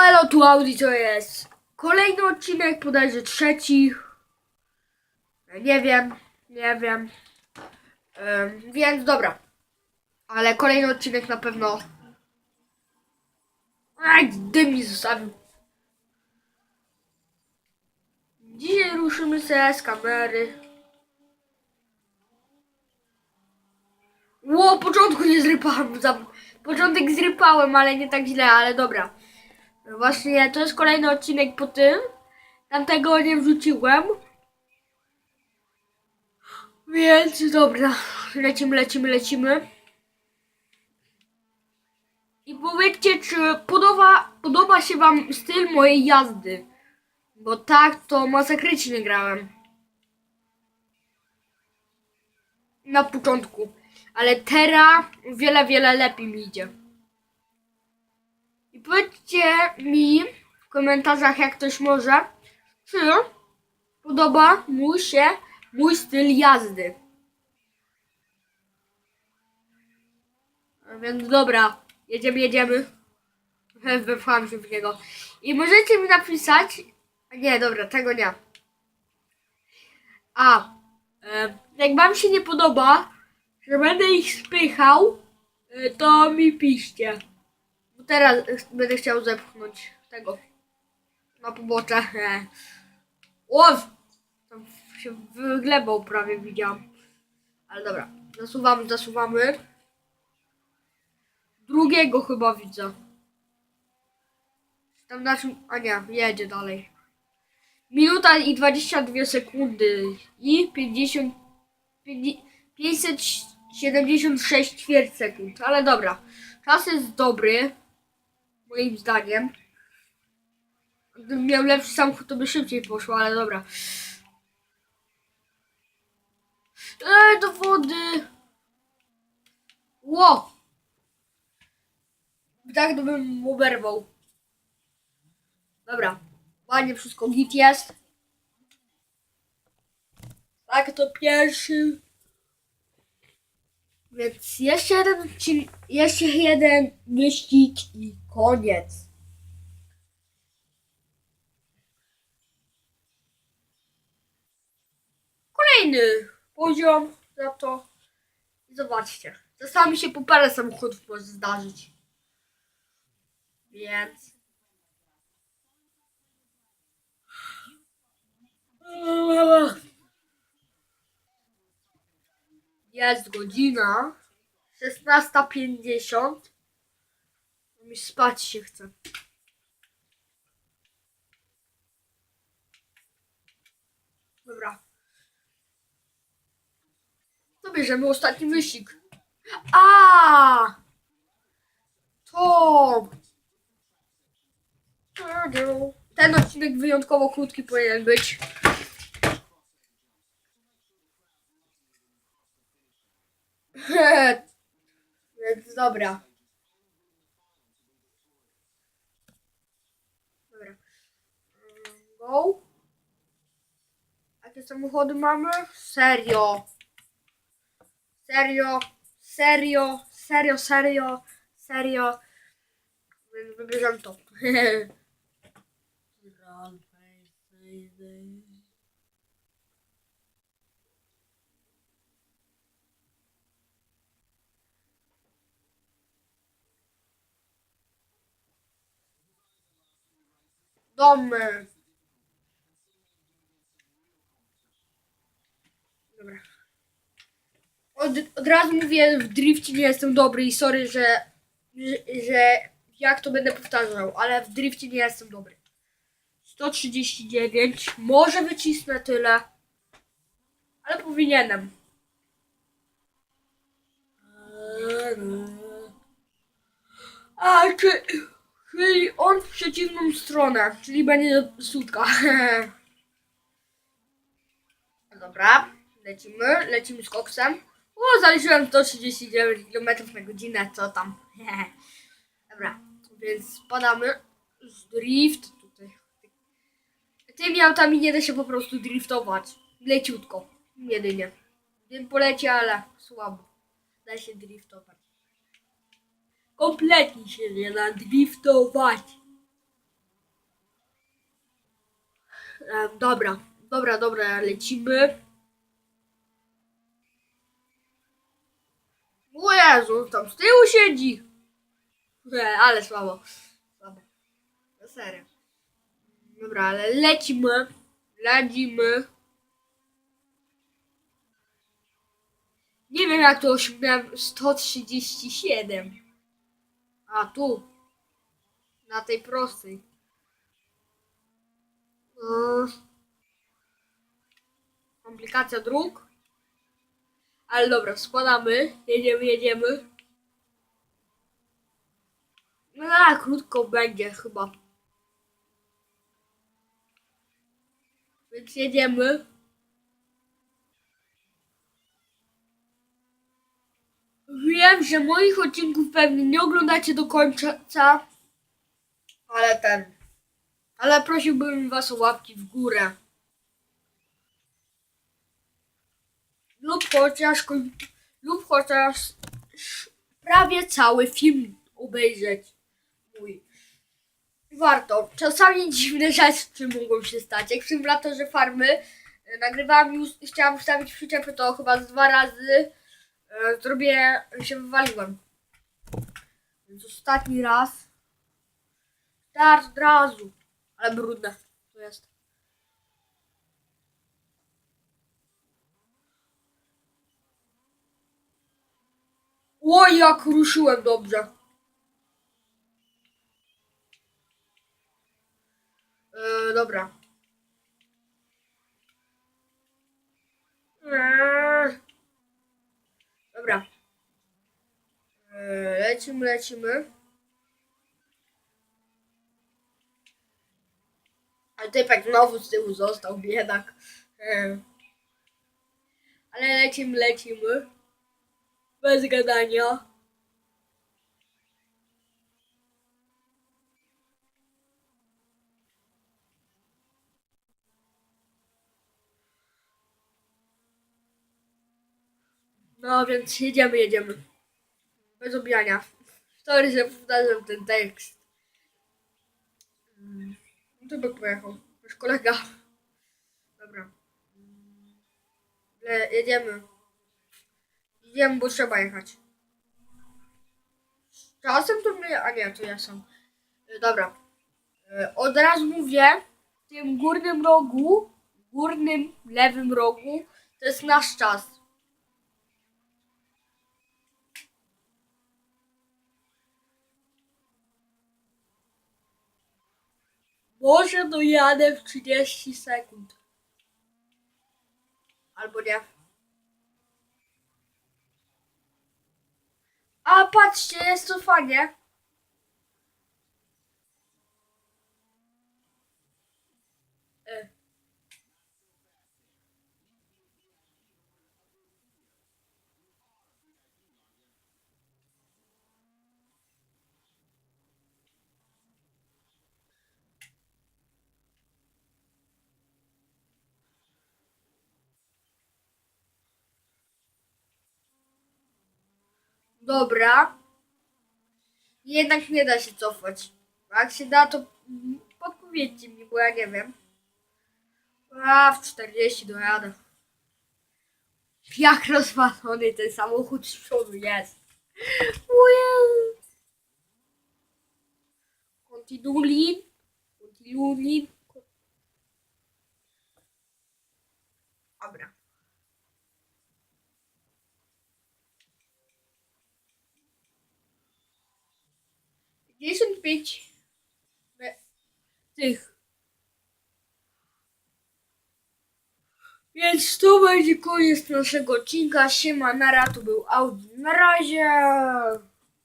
elo, tu Audi to jest kolejny odcinek, bodajże trzeci. Nie wiem, nie wiem. Ym, więc dobra. Ale kolejny odcinek na pewno. Aj, dym mi zostawił. Dzisiaj ruszymy się z kamery. Ło, początku nie zrypałem. Za... Początek zrypałem, ale nie tak źle, ale dobra. Właśnie to jest kolejny odcinek po tym. Tamtego nie wrzuciłem. Więc dobra. Lecimy, lecimy, lecimy. I powiedzcie, czy podoba, podoba się wam styl mojej jazdy. Bo tak to masakrycznie grałem. Na początku. Ale teraz wiele, wiele lepiej mi idzie. Powiedzcie mi w komentarzach, jak ktoś może, czy podoba mu się mój styl jazdy. A więc dobra, jedziemy, jedziemy. Wepchałam się w niego. I możecie mi napisać. Nie, dobra, tego nie. A, e, jak wam się nie podoba, że będę ich spychał, e, to mi piszcie. Bo teraz będę chciał zepchnąć tego na pobocze. O! Tam się wyglebał prawie widziałam. Ale dobra, zasuwamy, zasuwamy. Drugiego chyba widzę. Tam naszym. A nie, jedzie dalej. Minuta i 22 sekundy. I 50. 50 576 ćwierć sekund. Ale dobra. Czas jest dobry. Moim zdaniem. Gdybym miał lepszy samochód, to by szybciej poszło, ale dobra. Eee, do wody! Ło! Tak to bym oberwał. Dobra. Ładnie wszystko git jest. Tak, to pierwszy. Więc jeszcze jeden, odcin- jeszcze jeden wyścig i koniec. Kolejny poziom za to. Zobaczcie. Czasami się po parę samochodów może zdarzyć. Więc. Jest godzina 16.50. Mi spać się chce. Dobra. To bierzemy ostatni wyścig. A! To! Ten odcinek wyjątkowo krótki powinien być. Więc dobra. Dobra. Mm, Go. Jakie samochody mamy? Serio. Serio. Serio. Serio, serio. Serio. Więc wybierzemy to. Domy. Dobra. Od, od razu mówię, w drifcie nie jestem dobry i sorry, że, że, że jak to będę powtarzał, ale w drifcie nie jestem dobry. 139, może wycisnę tyle, ale powinienem. A czy, czyli on w przeciwną stronę, czyli będzie sutka. Dobra, lecimy, lecimy z koksem. O, zaliczyłem 139 km na godzinę, co tam. Dobra, więc spadamy z drift tutaj. Tymi autami nie da się po prostu driftować. Leciutko, jedynie. Dym poleci, ale słabo. Da się driftować. Kompletnie się nie. Em, dobra, dobra, dobra, lecimy. O Jezu, tam z tyłu siedzi. Nie, ale słabo. Słabo. No serio. Dobra, ale lecimy. Lecimy. Nie wiem jak to osiągnąłem 137. A tu. Na tej prostej. Yy. Komplikacja dróg. Ale dobra, składamy. Jedziemy, jedziemy. No tak, krótko będzie chyba. Więc jedziemy. Wiem, że moich odcinków pewnie nie oglądacie do końca. Ale ten. Ale prosiłbym was o łapki w górę. Lub chociaż lub chociaż prawie cały film obejrzeć. Mój. Warto. Czasami dziwne rzeczy mogą się stać. Jak w symulatorze farmy e, nagrywałam już, chciałam wstawić przyczepy, to chyba z dwa razy e, zrobię, się wywaliłem. Więc ostatni raz. Start od razu. Ale brudne to jest. Oj, jak ruszyłem dobrze. Yy, dobra. Eee. Dobra. Yy, lecimy. Ale typek znowu z tyłu został, biedak. Eee. Ale lecimy, lecimy. Bez gadania. No więc jedziemy, jedziemy. Bez obijania. Sorry, że powtarzam ten tekst. Mm, Typek pojechał. Już kolega. Dobra. Le, jedziemy. Jedziemy, bo trzeba jechać. Czasem to mnie... A nie, to ja sam. E, Dobra. E, Od razu mówię, w tym górnym rogu, górnym lewym rogu, to jest nasz czas. Może dojadę w 30 sekund. Albo nie. A patrzcie, jest cofanie. E. Dobra. Jednak nie da się cofać. Jak się da, to podpowiedzcie mi, bo ja nie wiem. A, w 40 dojadę. Jak rozwalony ten samochód z przodu jest. Ujej. Kontinuuj. Kontinuuj. Dobra. Pięćdziesiąt pięć me- tych. Więc to będzie koniec naszego odcinka. Siema, nara, tu był Audi. Na razie.